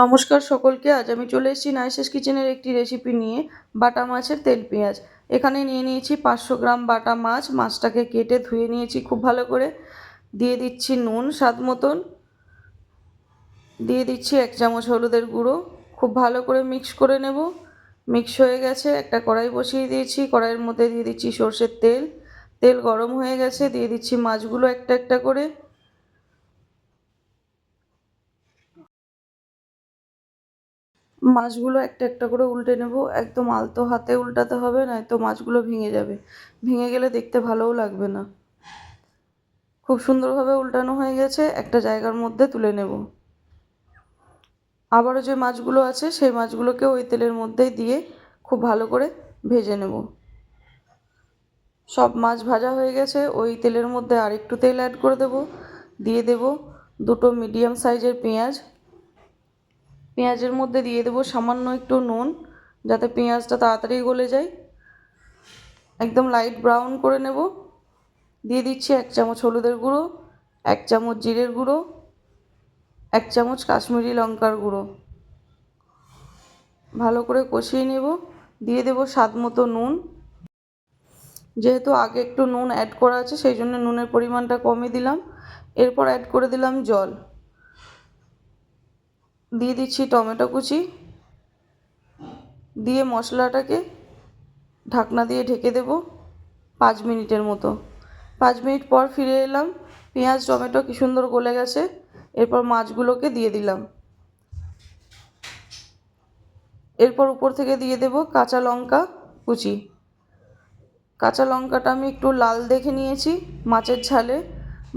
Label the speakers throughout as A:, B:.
A: নমস্কার সকলকে, আজ আমি চলে এসেছি নাইসেস কিচেনের একটি রেসিপি নিয়ে, বাটা মাছের তেল পেঁয়াজ। এখানে নিয়ে নিয়েছি পাঁচশো গ্রাম বাটা মাছ, মাছটাকে কেটে ধুয়ে নিয়েছি খুব ভালো করে। দিয়ে দিচ্ছি নুন স্বাদ মতন। দিয়ে দিচ্ছি এক চামচ হলুদের গুঁড়ো। খুব ভালো করে মিক্স করে নেব। মিক্স হয়ে গেছে, একটা কড়াই বসিয়ে দিয়েছি। কড়াইয়ের মধ্যে দিয়ে দিচ্ছি সর্ষের তেল। তেল গরম হয়ে গেছে, দিয়ে দিচ্ছি মাছগুলো একটা একটা করে। মাছগুলো একটা একটা করে উল্টে নেব। একদম আলতো হাতে উল্টাতে হবে, নয়তো মাছগুলো ভেঙে যাবে। ভেঙে গেলে দেখতে ভালোও লাগবে না। খুব সুন্দরভাবে উল্টানো হয়ে গেছে, একটা জায়গার মধ্যে তুলে নেব। আবারও যে মাছগুলো আছে, সেই মাছগুলোকে ওই তেলের মধ্যেই দিয়ে খুব ভালো করে ভেজে নেব। সব মাছ ভাজা হয়ে গেছে, ওই তেলের মধ্যে আরেকটু তেল অ্যাড করে দেব। দিয়ে দেব দুটো মিডিয়াম সাইজের পেঁয়াজ পেঁয়াজের মধ্যে দিয়ে দেবো সামান্য একটু নুন, যাতে পেঁয়াজটা তাড়াতাড়ি গলে যায়। একদম লাইট ব্রাউন করে নেব। দিয়ে দিচ্ছি এক চামচ হলুদের গুঁড়ো, এক চামচ জিরের গুঁড়ো, এক চামচ কাশ্মীরি লঙ্কার গুঁড়ো। ভালো করে কষিয়ে নেব। দিয়ে দেবো স্বাদ মতো নুন। যেহেতু আগে একটু নুন অ্যাড করা আছে, সেই জন্য নুনের পরিমাণটা কমই দিলাম। এরপর অ্যাড করে দিলাম জল। দিয়ে দিচ্ছি টমেটো কুচি। দিয়ে মশলাটাকে ঢাকনা দিয়ে ঢেকে দেব পাঁচ মিনিটের মতো। পাঁচ মিনিট পর ফিরে এলাম। পেঁয়াজ, টমেটো কী সুন্দর গলে গেছে। এরপর মাছগুলোকে দিয়ে দিলাম। এরপর উপর থেকে দিয়ে দেব কাঁচা লঙ্কা কুচি। কাঁচা লঙ্কাটা আমি একটু লাল দেখে নিয়েছি, মাছের ঝালে,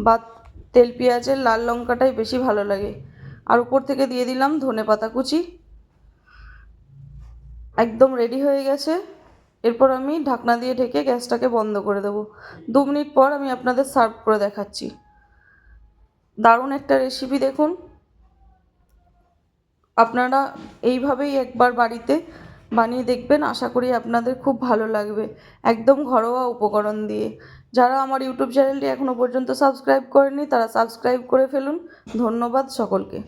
A: বা তেল পেঁয়াজের লাল লঙ্কাটাই বেশি ভালো লাগে। আর উপর থেকে দিয়ে দিলাম ধনে পাতা কুচি। একদম রেডি হয়ে গেছে। এরপর আমি ঢাকনা দিয়ে ঢেকে গ্যাসটাকে বন্ধ করে দেবো। দু মিনিট পর আমি আপনাদের সার্ভ করে দেখাচ্ছি। দারুণ একটা রেসিপি দেখুন। আপনারা এইভাবেই একবার বাড়িতে বানিয়ে দেখবেন। আশা করি আপনাদের খুব ভালো লাগবে। একদম ঘরোয়া উপকরণ দিয়ে। যারা আমার ইউটিউব চ্যানেলটি এখনও পর্যন্ত সাবস্ক্রাইব করেনি তারা সাবস্ক্রাইব করে ফেলুন। ধন্যবাদ সকলকে।